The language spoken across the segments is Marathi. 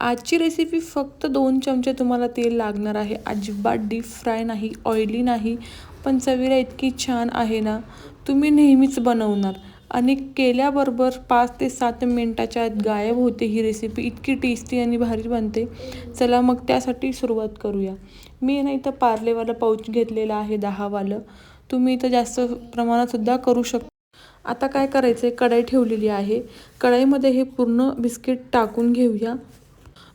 आजची रेसिपी फक्त दोन चमचे तुम्हाला तेल लागणार आहे. अजिबात डीप फ्राय नाही ऑइली नाही. पण चवीला इतकी छान आहे ना तुम्ही नेहमीच बनवणार. आणि केल्याबरोबर पाच ते सात मिनटाच्या आत गायब होते ही रेसिपी इतकी टेस्टी आणि भारी बनते. चला मग त्यासाठी सुरुवात करूया. मी ना इथं पार्लेवालं पाऊच घेतलेलं आहे दहावालं. तुम्ही इथं जास्त प्रमाणातसुद्धा करू शकता आता काय करायचं आहे कढाई ठेवलेली आहे. कढाईमध्ये हे पूर्ण बिस्किट टाकून घेऊया.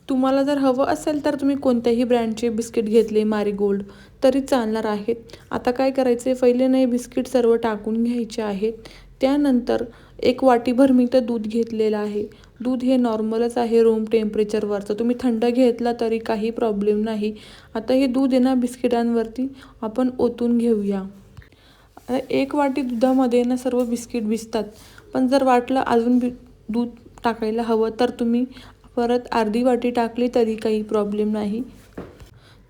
तुम्हाला जर हवं असेल तर तुम्ही कोणत्याही ब्रँडचे बिस्किट घेतले मारीगोल्ड तरी चालणार आहेत. आता काय करायचे पहिले नाही बिस्किट सर्व टाकून घ्यायचे आहेत. त्यानंतर एक वाटीभर मी तर दूध घेतलेलं आहे. दूध हे नॉर्मलच आहे रूम टेम्परेचरवरचं तुम्ही थंड घेतला तरी काही प्रॉब्लेम नाही. आता हे दूध आहे ना बिस्किटांवरती आपण ओतून घेऊया. एक वाटी दुधामध्ये ना सर्व बिस्किट भिजतात. पण जर वाटलं अजून बी दूध टाकायला हवं तर तुम्ही परत अर्धी वाटी टाकली तरी काही प्रॉब्लेम नाही.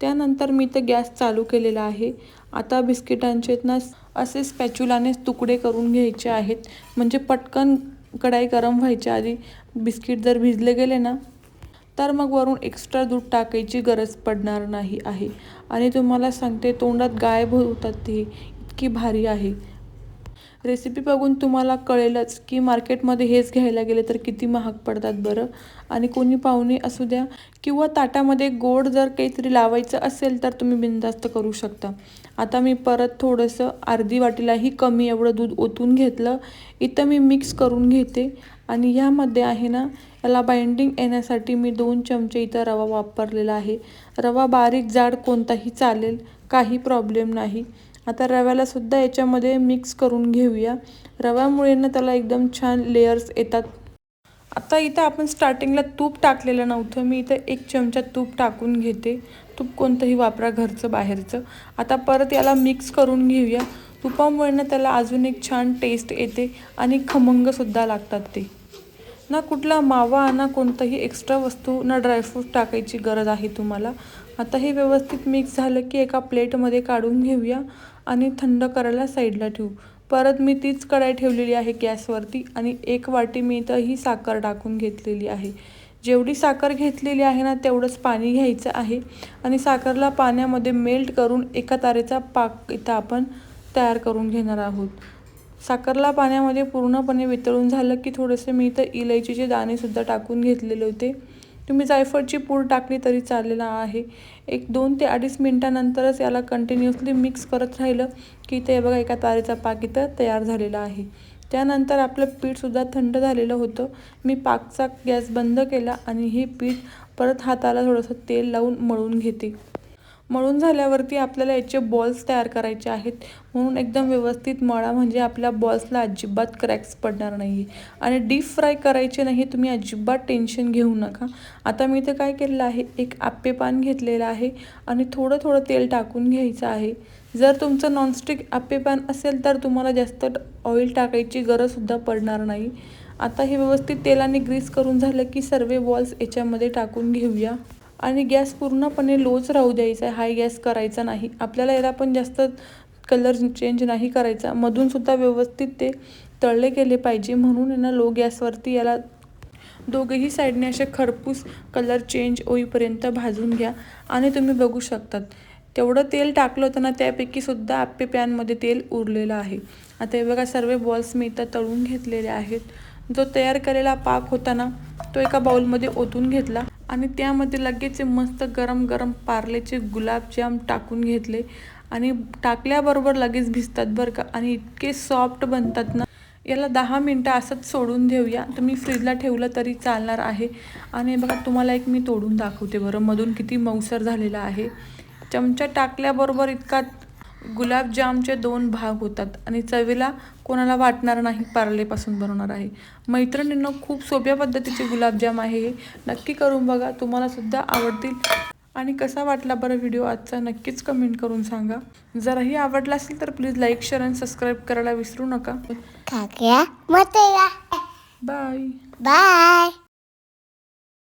त्यानंतर मी तर गॅस चालू केलेला आहे. आता बिस्किटांचे ना असे स्पॅच्युलाने तुकडे करून घ्यायचे आहेत. म्हणजे पटकन कढाई गरम व्हायच्या आधी बिस्किट जर भिजले गेले ना तर मग वरून एक्स्ट्रा दूध टाकायची गरज पडणार नाही आहे. आणि तुम्हाला सांगते तोंडात गायब होतात ते. इतकी भारी आहे. रेसिपी बघून तुम्हाला कळेलच की मार्केटमध्ये हेच घ्यायला गेले तर किती महाग पडतात बरं. आणि कोणी पाहुणे असू द्या किंवा ताटामध्ये गोड जर काहीतरी लावायचं असेल तर तुम्ही बिनधास्त करू शकता. आता मी परत थोडंसं अर्धी वाटीलाही कमी एवढं दूध ओतून घेतलं. इथं मी मिक्स करून घेते. आणि ह्यामध्ये आहे ना याला बाइंडिंग येण्यासाठी मी दोन चमचे इथं रवा वापरलेला आहे. रवा बारीक जाड कोणताही चालेल काही प्रॉब्लेम नाही. आता रव्यालासुद्धा याच्यामध्ये मिक्स करून घेऊया. रव्यामुळे ना त्याला एकदम छान लेयर्स येतात. आता इथं आपण स्टार्टिंगला तूप टाकलेलं नव्हतं. मी इथं एक चमचा तूप टाकून घेते. तूप कोणतंही वापरा घरचं बाहेरचं. आता परत याला मिक्स करून घेऊया. तुपामुळे ना त्याला अजून एक छान टेस्ट येते आणि खमंगसुद्धा लागतात ते. ना कुठला मावा ना कोणतंही एक्स्ट्रा वस्तू ना ड्रायफ्रूट टाकायची गरज आहे तुम्हाला. आता हे व्यवस्थित मिक्स झालं की एका प्लेटमध्ये काढून घेऊया आणि थंड करायला साईडला ठेवू. परत मी तीच कढाई ठेवलेली आहे गॅसवरती आणि एक वाटी मी इथं ही साखर टाकून घेतलेली आहे. जेवढी साखर घेतलेली आहे ना तेवढंच पाणी घ्यायचं आहे आणि साखरला पाण्यामध्ये मेल्ट करून एका तारेचा पाक इथं आपण तयार करून घेणार आहोत. साखरला पाण्यामध्ये पूर्णपणे वितळून झालं की थोडेसे मी इथं इलायचीचे दाणेसुद्धा टाकून घेतलेले होते. तुम्ही जायफळची पूड टाकली तरी चाललेला आहे. एक दोन ते अडीच मिनटानंतरच याला कंटिन्युअसली मिक्स करत राहिलं की ते बघा एका तारेचा पाक इथं तयार झालेला आहे. त्यानंतर आपलं पीठसुद्धा थंड झालेलं होतं. मी पाकचा गॅस बंद केला आणि हे पीठ परत हाताला थोडंसं तेल लावून मळून घेते. मळून झाल्यावरती आपल्याला याचे बॉल्स तयार करायचे आहेत. म्हणून एकदम व्यवस्थित मळा म्हणजे आपल्या बॉल्सला अजिबात क्रॅक्स पडणार नाही आणि डीप फ्राय करायचे नाही तुम्ही अजिबात टेन्शन घेऊ नका. आता मी इथं काय केलेलं आहे? एक आप्पे पान घेतलेलं आहे आणि थोडं थोडं तेल टाकून घ्यायचं आहे. जर तुमचं नॉनस्टिक आप्पे पॅन असेल तर तुम्हाला जास्त ऑइल टाकायची गरजसुद्धा पडणार नाही. आता हे व्यवस्थित तेलाने ग्रीस करून झालं की सर्व बॉल्स याच्यामध्ये टाकून घेऊया. आणि गॅस पूर्णपणे लोच राहू द्यायचा आहे हाय गॅस करायचा नाही. आपल्याला याला पण जास्त कलर चेंज नाही करायचा. मधूनसुद्धा व्यवस्थित ते तळले गेले पाहिजे. म्हणून आहे ना लो गॅसवरती याला दोघेही साईडने असे खरपूस कलर चेंज होईपर्यंत भाजून घ्या. आणि तुम्ही बघू शकतात तेवढं तेल टाकलं होतं ना त्यापैकी सुद्धा आप्पे पॅनमध्ये तेल उरलेलं आहे. आता हे बघा सर्व बॉल्स मी इथं तळून घेतलेले आहेत. जो तयार केलेला पाक होता ना तो एका बाउलमध्ये ओतून घेतला. आणि त्यामध्ये लगेच मस्त गरम गरम पार्लेचे गुलाबजाम टाकून घेतले. आणि टाकल्याबरोबर लगेच भिजतात बरं का. आणि इतके सॉफ्ट बनतात ना. याला दहा मिनटं असंच सोडून देऊया. तुम्ही फ्रीजला ठेवलं तरी चालणार आहे. आणि बघा तुम्हाला एक मी तोडून दाखवते बरं. मधून किती मऊसर झालेला आहे. चमचा टाकल्याबरोबर इतका गुलाबजामचे दोन भाग होतात आणि चवीला कोणाला वाटणार नाही पार्लेपासून बनवणार आहे. मैत्रिणींना खूप सोप्या पद्धतीचे गुलाबजाम आहे हे. नक्की करून बघा तुम्हाला सुद्धा आवडतील. आणि कसा वाटला बरं व्हिडिओ आजचा नक्कीच कमेंट करून सांगा. जरही आवडला असेल तर प्लीज लाईक शेअर आणि सबस्क्राईब करायला विसरू नका. बाय. Bye.